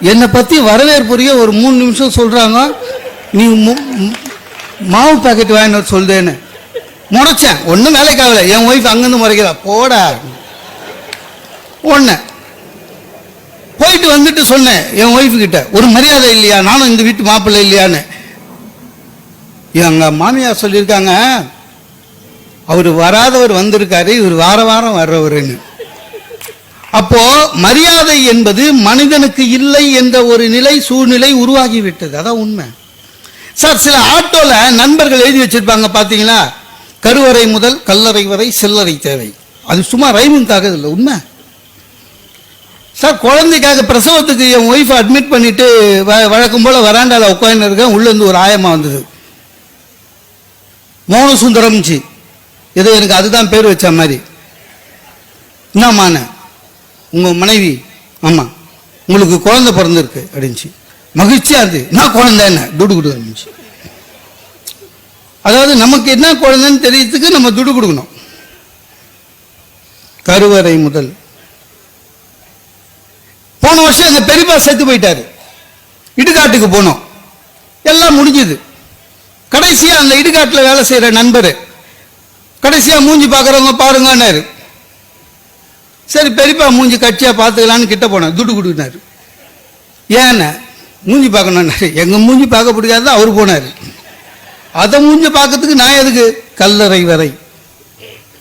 என்னை பற்றி வரவேற்புரிய ஒரு மூணு நிமிஷம் சொல்கிறாங்க நீ மு- மாவு பாக்கெட் வாங்கினு வர சொல்லுதேன்னு முறைச்சேன். ஒன்றும் வேலைக்கு ஆகலை. என் ஒய்ஃப் அங்கேருந்து முறைக்கிறா. போட. ஒன்று போயிட்டு வந்துட்டு சொன்னேன் என் ஒய்ஃபு கிட்ட. ஒரு மரியாதை இல்லையா? நானும் இந்த வீட்டு மாப்பிள்ளை இல்லையான்னு. எங்கள் மாமியார் சொல்லியிருக்காங்க. அவர் வராதவர் வந்திருக்காரு. இவர் வார வாரம் வர்றவருன்னு. அப்போ மரியாதை என்பது மனிதனுக்கு இல்லை என்ற ஒரு நிலை சூழ்நிலை உருவாகிவிட்டது. அதான் உண்மை. சார் சில ஆட்டோல நண்பர்கள் எழுதி வச்சிருப்பாங்க பாத்தீங்களா? கருவறை முதல் கல்லறை வரை சில்லறை தேவை. அது சும்மா ரைமிங்காக இல்லை உண்மை. சார் குழந்தைக்காக பிரசவத்துக்கு என் ஒய்ஃபை அட்மிட் பண்ணிட்டு வ- வழக்கம் போல வராண்டால உட்கார்ந்து இருக்கேன் ஒரு ஆயமா வந்தது. மோன சுந்தரம்ச்சு ஏதோ எனக்கு அதுதான் பேர் வச்ச மாதிரி. என்னமான உங்க மனைவி ஆமா உங்களுக்கு குழந்தை பிறந்திருக்கு அப்படின்ச்சு மகிழ்ச்சியாக இருந்து நான் குழந்தை என்ன? துடு குடு அதாவது நமக்கு என்ன குழந்தைன்னு தெரியறதுக்கு நம்ம துடு கொடுக்கணும். கருவறை முதல். போன வருஷம் எங்க பெரியப்பா செத்து போயிட்டாரு. இடுகாட்டுக்கு போனோம். எல்லாம் முடிஞ்சது. கடைசியா அந்த இடுகாட்டுல வேலை செய்யற நண்பர் கடைசியா மூஞ்சி பார்க்குறவங்க பாருங்கன்னாரு. சரி பெரியப்பா மூஞ்சி கட்சியாக பார்த்துக்கலான்னு கிட்ட போனேன் துட்டு கொடுக்குனாரு ஏன்னு? மூஞ்சி பார்க்கணும்னாரு எங்கள் மூஞ்சி பார்க்க பிடிக்காது அவர் போனார். அதை மூஞ்சி பார்க்கறதுக்கு நான் எதுக்கு? கல்லறை வரை.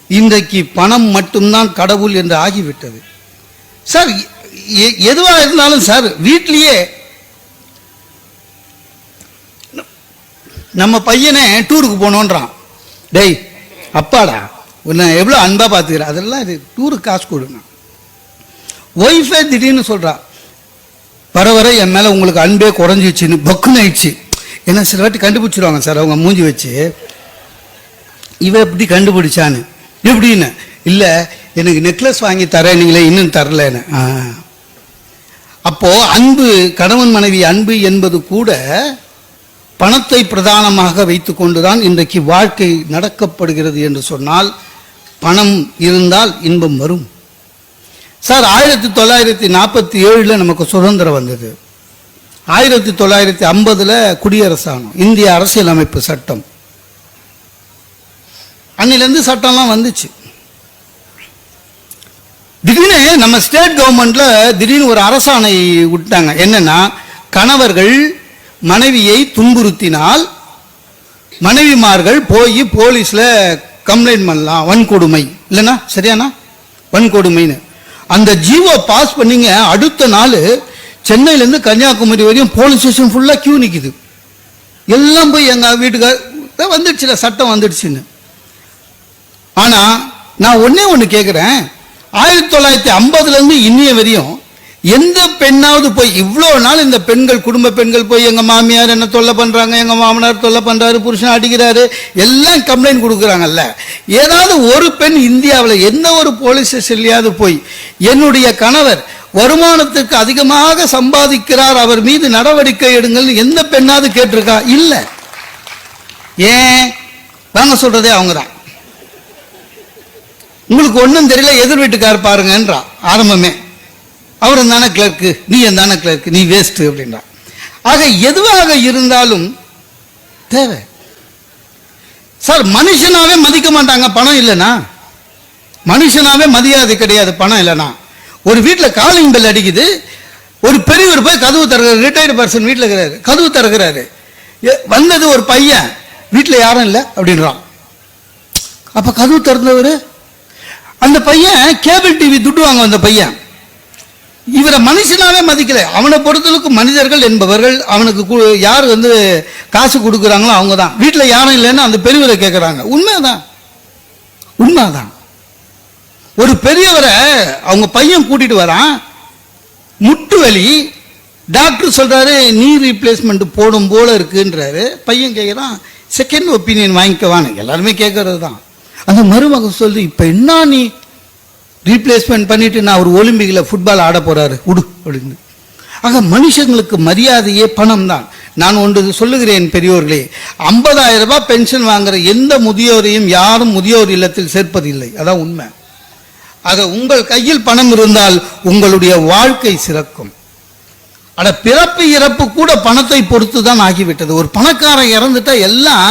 இன்றைக்கு பணம் மட்டும்தான் கடவுள் என்று ஆகிவிட்டது. சார் எ- இருந்தாலும் சார் வீட்லேயே நம்ம பையனை டூருக்கு போனோன்றான் டேய் அப்பாடா உன்னை எவ்வளோ அன்பாக பார்த்துக்கிற அதெல்லாம் இது டூருக்கு காசு கொடுங்க. ஒய்ஃபே திடீர்னு சொல்கிறா வர வர என் மேலே உங்களுக்கு அன்பே குறைஞ்சிச்சுன்னு பக்குன்னு ஆயிடுச்சு ஏன்னா சில வாட்டி கண்டுபிடிச்சிருவாங்க சார் அவங்க மூஞ்சி வச்சு. இவ எப்படி கண்டுபிடிச்சான்னு. எப்படின்னு? இல்லை எனக்கு நெக்லஸ் வாங்கி தரேன் நீங்களே இன்னும் தரலன்னு. ஆ. அன்பு கணவன் மனைவி அன்பு என்பது கூட பணத்தை பிரதானமாக வைத்துக்கொண்டுதான் இன்றைக்கு வாழ்க்கை நடக்கப்படுகிறது என்று சொன்னால் பணம் இருந்தால் இன்பம் வரும். சார் ஆயிரத்தி தொள்ளாயிரத்தி நாற்பத்தி ஏழில் நமக்கு சுதந்திரம் வந்தது. ஆயிரத்தி தொள்ளாயிரத்தி ஐம்பதுல குடியரசானம் இந்திய அரசியலமைப்பு சட்டம். அன்னிலேருந்து சட்டம்லாம் வந்துச்சு. திடீர்னு நம்ம ஸ்டேட் கவர்மெண்ட்ல திடீர்னு ஒரு அரசாணை விட்டாங்க. என்னன்னா கணவர்கள் மனைவியை துன்புறுத்தினால் மனைவிமார்கள் போய் போலீஸில் கம்ப்ளைண்ட் பண்ணலாம் வன்கொடுமை. இல்லைண்ணா சரியானா? வன்கொடுமைன்னு. அந்த ஜீவோ பாஸ் பண்ணீங்க அடுத்த நாள் சென்னையிலேருந்து கன்னியாகுமரி வரையும் போலீஸ் ஸ்டேஷன் ஃபுல்லாக கியூ நிற்கிது எல்லாம் போய் எங்கள் வீட்டுக்கார வந்துடுச்சுல சட்டம் வந்துடுச்சுன்னு. ஆனால் நான் ஒன்றே ஒன்று கேட்குறேன் ஆயிரத்தி தொள்ளாயிரத்தி ஐம்பதுலேருந்து இன்னைய வரையும் எந்த பெண்ணாவது போய் இவ்வளோ நாள் இந்த பெண்கள் குடும்ப பெண்கள் போய் எங்க மாமியார் என்ன தொல்லை பண்றாங்க எங்க மாமனார் தொல்லை பண்றாரு புருஷன் அடிக்கிறாரு எல்லாம் கம்ப்ளைண்ட் கொடுக்குறாங்கல்ல. ஏதாவது ஒரு பெண் இந்தியாவில் எந்த ஒரு போலீஸ் ஸ்டேஷன்லயாவது போய் என்னுடைய கணவர் வருமானத்துக்கு அதிகமாக சம்பாதிக்கிறார் அவர் மீது நடவடிக்கை எடுங்கள்னு எந்த பெண்ணாவது கேட்டிருக்கா? இல்லை. ஏன்? வாங்க சொல்றதே அவங்க தான் உங்களுக்கு ஒன்றும் தெரியல எதிர் வீட்டுக்கார் பாருங்கன்றா ஆரம்பமே. அவரும் தானே கிளர்க்கு நீ தானே கிளர்க்கு நீ வேஸ்ட் அப்படின்றா. ஆக எதுவாக இருந்தாலும் தேவை. சார் மனுஷனாவே மதிக்க மாட்டாங்க பணம் இல்லைனா மனுஷனாவே மதியாது கிடையாது பணம் இல்லைனா ஒரு வீட்டில் காலிங் பெல் அடிக்குது ஒரு பெரியவர் போய் கதவு திறக்கிறார் ரிட்டையர்டு பர்சன் வீட்டில் இருக்கிறாரு கதவு திறக்கிறாரு. வந்தது ஒரு பையன் வீட்டில் யாரும் இல்லை அப்படின்றான் அப்போ கதவு திறந்தவர் அந்த பையன் கேபிள் டிவி துட்டு வாங்க வந்த பையன். இவரை மனுஷனாவே மதிக்கல. அவனை பொறுத்தளவுக்கு மனிதர்கள் என்பவர்கள் அவனுக்கு கு- யார் வந்து காசு கொடுக்குறாங்களோ அவங்க தான் வீட்டில் யாரும் இல்லைன்னு அந்த பெரியவரை கேட்குறாங்க உண்மைதான். உண்மைதான். ஒரு பெரியவரை அவங்க பையன் கூட்டிட்டு வரான். முட்டு வலி டாக்டர் சொல்றாரு நீ ரீப்ளேஸ்மெண்ட் போடும் போல இருக்குன்றாரு. பையன் கேட்குறான் செகண்ட் ஒப்பீனியன் வாங்கிக்கவான்னு. எல்லாருமே கேட்கறது தான் அந்த மருமகன் சொல்லுது இப்போ என்ன நீ ரீப்ளேஸ்மெண்ட் பண்ணிட்டு நான் ஒரு ஒலிம்பிக்கில் ஃபுட்பால் ஆட போகிறாரு உடு அப்படின்னு. ஆக மனுஷங்களுக்கு மரியாதையே பணம் தான் நான் ஒன்று சொல்லுகிறேன் பெரியோர்களே 50000 ரூபாய் பென்ஷன் வாங்குற எந்த முதியோரையும் யாரும் முதியோர் இல்லத்தில் சேர்ப்பதில்லை. அதான் உண்மை. ஆக உங்கள் கையில் பணம் இருந்தால் உங்களுடைய வாழ்க்கை சிறக்கும். ஆனால் பிறப்பு இறப்பு கூட பணத்தை பொறுத்து தான் ஆகிவிட்டது. ஒரு பணக்காரன் இறந்துட்டா எல்லாம்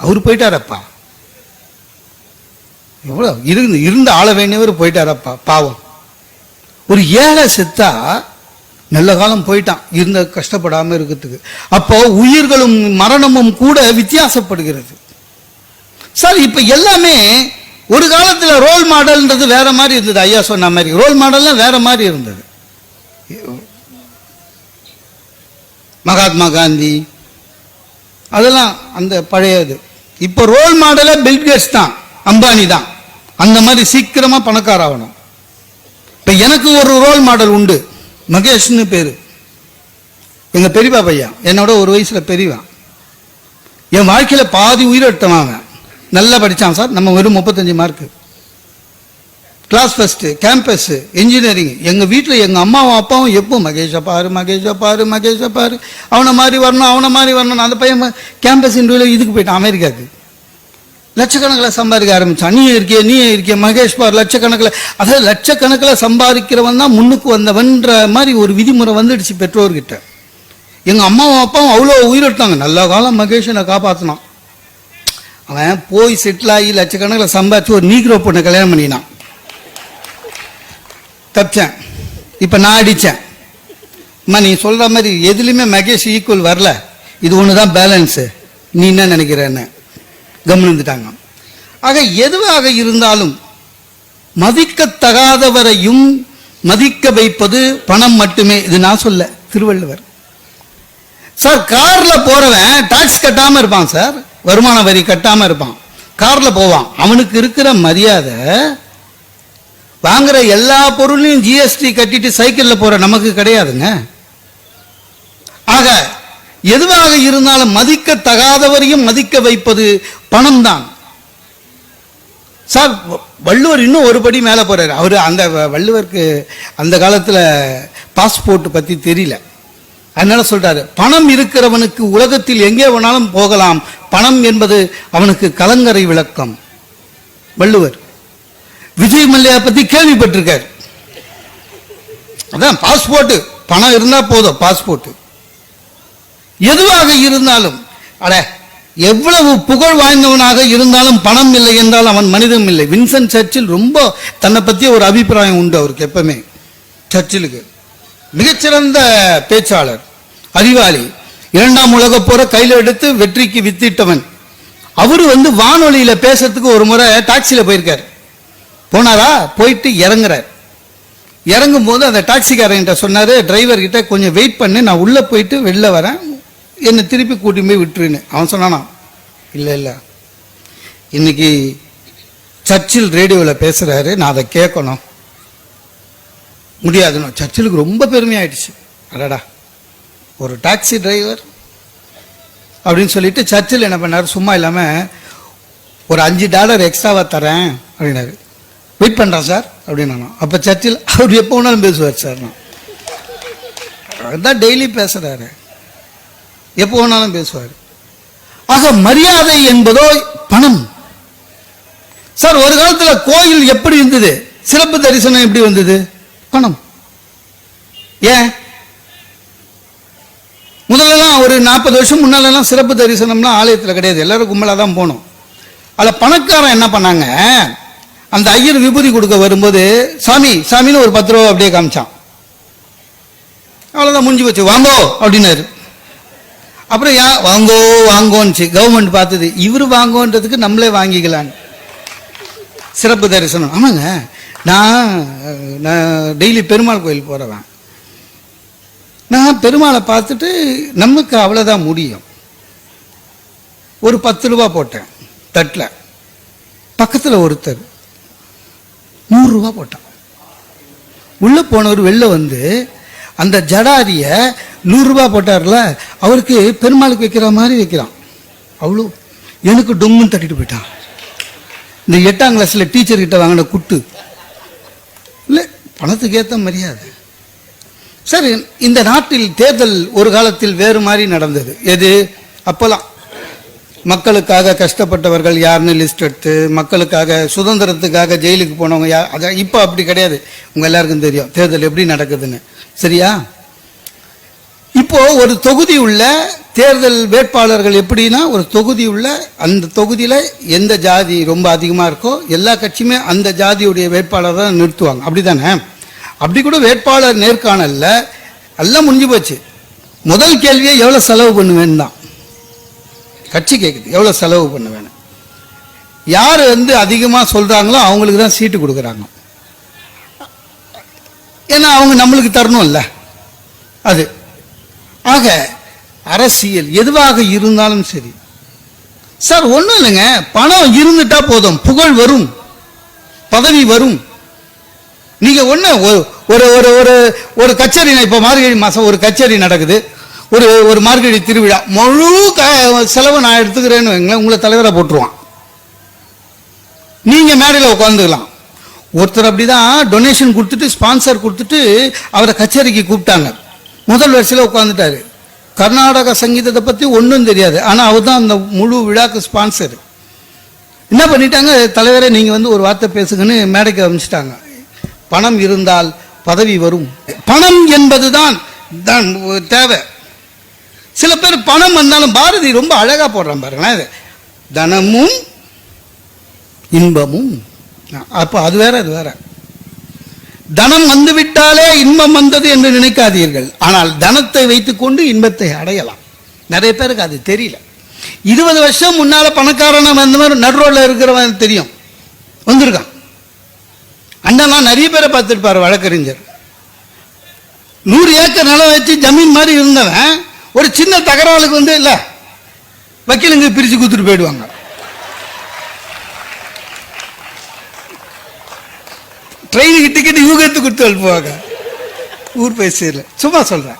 அவர் போயிட்டாரப்பா. எவ்வளோ இருந்து இருந்த ஆள வேண்டியவர் போயிட்டாரப்பா பாவம். ஒரு ஏழை செத்தா நல்ல காலம் போயிட்டான் இருந்த கஷ்டப்படாமல் இருக்கிறதுக்கு. அப்போ உயிர்களும் மரணமும் கூட வித்தியாசப்படுகிறது. சார் இப்போ எல்லாமே ஒரு காலத்தில் ரோல் மாடல்ன்றது வேற மாதிரி இருந்தது. ஐயா சொன்ன மாதிரி ரோல் மாடல்லாம் வேற மாதிரி இருந்தது. மகாத்மா காந்தி அதெல்லாம் அந்த பழையது. இப்போ ரோல் மாடலே பில்கேட்ஸ் தான். அம்பானி தான். அந்த மாதிரி சீக்கிரமா பணக்கார ஆகணும் இப்ப எனக்கு ஒரு ரோல் மாடல் உண்டு. மகேஷ்னு பேரு. எங்க பெரியப்பா பையன். என்னோட ஒரு வயசுல பெரியவன். என் வாழ்க்கையில பாதி உயிரெடுத்தவன் அவன். நல்லா படித்தான் சார். நம்ம வெறும் முப்பத்தஞ்சு mark class first campus engineering எங்க வீட்டில் எங்க அம்மாவும் அப்பாவும் எப்போ மகேஷை பாரு மகேஷை பாரு மகேஷை பாரு. அவனை மாதிரி வரணும் அவனை மாதிரி வரணும் அந்த பையன் கேம்பஸ் இன்டர்வியூல இதுக்கு போயிட்டான் அமெரிக்காவுக்கு. லட்சக்கணக்கில் சம்பாதிக்க ஆரம்பித்தான் நீ இருக்கிய நீ இருக்கிய. மகேஷ் பார் லட்சக்கணக்கில் அதாவது லட்சக்கணக்கில் சம்பாதிக்கிறவன் தான் முன்னுக்கு வந்தவன்ற மாதிரி ஒரு விதிமுறை வந்துடுச்சு பெற்றோர்கிட்ட. எங்கள் அம்மாவும் அப்பாவும் அவ்வளோ உயிரெடுத்தாங்க. நல்ல காலம் மகேஷனை காப்பாற்றினான் அவன் போய் செட்டில் ஆகி லட்சக்கணக்கில் சம்பாதிச்சு ஒரு நீக்ரோ பொண்ணை கல்யாணம் பண்ணினான். தப்பிச்சேன். இப்போ நான் அடித்தேன் அம்மா நீ சொல்கிற மாதிரி எதுலேயுமே மகேஷ் ஈக்குவல் வரல. இது ஒன்று தான் பேலன்ஸு நீ என்ன நினைக்கிறேன்னு? கவனிந்துட்டாங்க ஆக எதுவாக இருந்தாலும் மதிக்கத்தகாதவரையும் மதிக்க வைப்பது பணம் மட்டுமே. இது நான் சொல்ல திருவள்ளுவர். சார் கார்ல போறவன் டாக்ஸ் கட்டாம இருப்பான் சார் வருமான வரி கட்டாம இருப்பான். கார்ல போவான். அவனுக்கு இருக்கிற மரியாதை வாங்குற எல்லா பொருளையும் ஜிஎஸ்டி கட்டிட்டு சைக்கிளில் போற நமக்கு கிடையாதுங்க. ஆக எதுவாக இருந்தாலும் மதிக்க தகாதவரையும் மதிக்க வைப்பது பணம் தான் சார் வ- வள்ளுவர் இன்னும் ஒரு படி மேலே போறாரு. அவர் அந்த வ- வள்ளுவருக்கு அந்த காலத்தில் பாஸ்போர்ட் பற்றி தெரியல. அதனால சொல்றாரு பணம் இருக்கிறவனுக்கு உலகத்தில் எங்கே வேணாலும் போகலாம். பணம் என்பது அவனுக்கு கலங்கரை விளக்கம். வள்ளுவர் விஜய் மல்லையா பத்தி கேள்விப்பட்டிருக்கார். அதான் பாஸ்போர்ட் பணம் இருந்தா போதும் பாஸ்போர்ட் எதுவாக இருந்தாலும் அட எவ்வளவு புகழ் வாய்ந்தவனாக இருந்தாலும் பணம் இல்லை என்றால் அவன் மனிதம் இல்லை. வின்சென்ட் சர்ச்சில் ரொம்ப தன்னை பற்றிய ஒரு அபிப்பிராயம் உண்டு அவருக்கு எப்பவுமே. சர்ச்சிலுக்கு மிகச்சிறந்த பேச்சாளர் அறிவாளி இரண்டாம் உலக போற கையில் எடுத்து வெற்றிக்கு வித்திட்டவன். அவரு வந்து வானொலியில பேசுறதுக்கு ஒரு முறை டாக்ஸியில போயிருக்காரு. போனாரா? போயிட்டு இறங்குறார். இறங்கும் போது அந்த டாக்ஸிக்காரங்கிட்ட சொன்னாரு டிரைவர் கிட்ட கொஞ்சம் வெயிட் பண்ணு நான் உள்ள போயிட்டு வெளில வரேன். என்னை திருப்பி கூட்டி போய் விட்டுருன்னு. அவன் சொன்னானா இல்லை இல்லை. இன்னைக்கு சர்ச்சில் ரேடியோவில் பேசுகிறாரு நான் அதை கேட்கணும். முடியாதுன்னு சர்ச்சிலுக்கு ரொம்ப பெருமையாயிடுச்சு. அடடா ஒரு டாக்ஸி டிரைவர்? அப்படின்னு சொல்லிட்டு சர்ச்சில் என்ன பண்ணார் சும்மா இல்லாமல் ஒரு அஞ்சு டாலர் எக்ஸ்ட்ராவாக தரேன் அப்படின்னாரு. வெயிட் பண்ணுறேன் சார் அப்படின்னு அப்போ சர்ச்சில் அவர் எப்போ வேணாலும் பேசுவார் சார். நான். அதுதான் டெய்லி பேசுகிறாரு எப்போ வேணாலும் பேசுவார். ஆக மரியாதை என்பதோ பணம். சார் ஒரு காலத்துல கோயில் எப்படி இருந்தது? சிறப்பு தரிசனம் எப்படி வந்தது? பணம். ஏன்? முதல்லலாம் ஒரு நாற்பது வருஷம் முன்னாலெல்லாம் சிறப்பு தரிசனம்லாம் ஆலயத்தில் கிடையாது. எல்லாரும் கும்பலாக தான் போனோம். அதில் பணக்காரன் என்ன பண்ணாங்க? அந்த ஐயர் விபூதி கொடுக்க வரும்போது சாமி சாமின்னு ஒரு பத்து ரூபா அப்படியே காமிச்சான். அவ்வளோதான் முடிஞ்சு போச்சு. வாங்கோ அப்படின்னாரு. அப்புறம் யா வாங்கோ வாங்கோன்னுச்சு. கவர்மெண்ட் பார்த்தது இவர் வாங்கோன்றதுக்கு நம்மளே வாங்கிக்கலான்னு. சிறப்பு தரிசனம். ஆமாங்க. நான் நான் டெய்லி பெருமாள் கோயில் போகிறவன் நான் பெருமாளை பார்த்துட்டு நமக்கு அவ்வளோதான் முடியும். ஒரு பத்து ரூபா போட்டேன் தட்டில். பக்கத்தில் ஒருத்தர் நூறுரூவா போட்டான். உள்ளே போனவர் வெளில வந்து அந்த ஜடாதியை நூறுரூபா போட்டார்ல அவருக்கு பெருமாளுக்கு வைக்கிற மாதிரி வைக்கிறான். அவ்வளோ. எனக்கு டொம்முன்னு தட்டிட்டு போயிட்டான். இந்த எட்டாம் கிளாஸில் டீச்சர் கிட்ட வாங்கின குட்டு. இல்லை பணத்துக்கு ஏற்ற மரியாதை. சரி இந்த நாட்டில் தேர்தல் ஒரு காலத்தில் வேறு மாதிரி நடந்தது. எது? அப்போலாம். மக்களுக்காக கஷ்டப்பட்டவர்கள் யாருன்னு லிஸ்ட் எடுத்து மக்களுக்காக சுதந்திரத்துக்காக ஜெயிலுக்கு போனவங்க யார் அதான் இப்போ அப்படி கிடையாது. உங்கள் எல்லாருக்கும் தெரியும் தேர்தல் எப்படி நடக்குதுன்னு. சரியா? இப்போ ஒரு தொகுதி உள்ள தேர்தல் வேட்பாளர்கள் எப்படின்னா ஒரு தொகுதி உள்ள அந்த தொகுதியில் எந்த ஜாதி ரொம்ப அதிகமாக இருக்கோ எல்லா கட்சியுமே அந்த ஜாதியுடைய வேட்பாளர் தான் நிறுத்துவாங்க. அப்படி தானே அப்படி கூட வேட்பாளர் நேர்காணலில் எல்லாம் முடிஞ்சு போச்சு. முதல் கேள்வியை எவ்வளோ செலவு பண்ணுவேன்னு தான். கட்சி கேட்குது எவ்வளோ செலவு பண்ணுவேன்னு. யார் வந்து அதிகமாக சொல்கிறாங்களோ அவங்களுக்கு தான் சீட்டு கொடுக்குறாங்க. ஏன்னா அவங்க நம்மளுக்கு தரணும்ல. அது. ஆக அரசியல் எதுவாக இருந்தாலும் சரி. சார் ஒன்றும் இல்லைங்க. பணம் இருந்துட்டா போதும். புகழ் வரும். பதவி வரும். நீங்கள் ஒன்று ஒரு ஒரு ஒரு ஒரு ஒரு கச்சேரி இப்போ மார்கழி மாதம் ஒரு கச்சேரி நடக்குது. ஒரு ஒரு மார்கழி திருவிழா. முழு க- செலவு நான் எடுத்துக்கிறேன்னு வைங்களேன் உங்களை தலைவரை போட்டுருவான். நீங்கள் மேடையில் உட்காந்துக்கலாம் ஒருத்தர் அப்படிதான் டொனேஷன் கொடுத்துட்டு ஸ்பான்சர் கொடுத்துட்டு அவரை கச்சேரிக்கு கூப்பிட்டாங்க. முதல் வரிசையில் உட்காந்துட்டாரு கர்நாடக சங்கீதத்தை பற்றி ஒன்றும் தெரியாது. ஆனால் அவர் தான் அந்த முழு விழாக்கு ஸ்பான்சர் என்ன பண்ணிட்டாங்க? தலைவரே நீங்கள் வந்து ஒரு வார்த்தை பேசுங்கன்னு மேடைக்கு அமைச்சிட்டாங்க பணம் இருந்தால் பதவி வரும். பணம் என்பது தான் தேவை. சில பேர் பணம் வந்தாலும் பாரதி ரொம்ப அழகாக போடுறான் பாருங்களேன். தனமும் இன்பமும் அப்போ அது வேற அது வேற. தனம் வந்து விட்டாலே இன்பம் வந்தது என்று நினைக்காதீர்கள். ஆனால் தனத்தை வைத்துக்கொண்டு இன்பத்தை அடையலாம். நிறைய பேருக்கு அது தெரியல. இருபது வருஷம் முன்னால பணக்காரன் அந்த மாதிரி நடுரோல இருக்கிறவன் தெரியும். வந்திருக்கான். அண்ணன் நிறைய பேரை பார்த்துருப்பார் வழக்கறிஞர். நூறு ஏக்கர் நிலம் வச்சு ஜமீன் மாதிரி இருந்தவன் ஒரு சின்ன தகராறுக்கு வந்து இல்ல வக்கீலுங்க பிரிச்சு கொடுத்துட்டு போயிடுவாங்க. ட்ரெயினுக்கு டிக்கெட் இவங்க எடுத்து கொடுத்து அனுப்புவாங்க. ஊர் போய் சும்மா சொல்றேன்.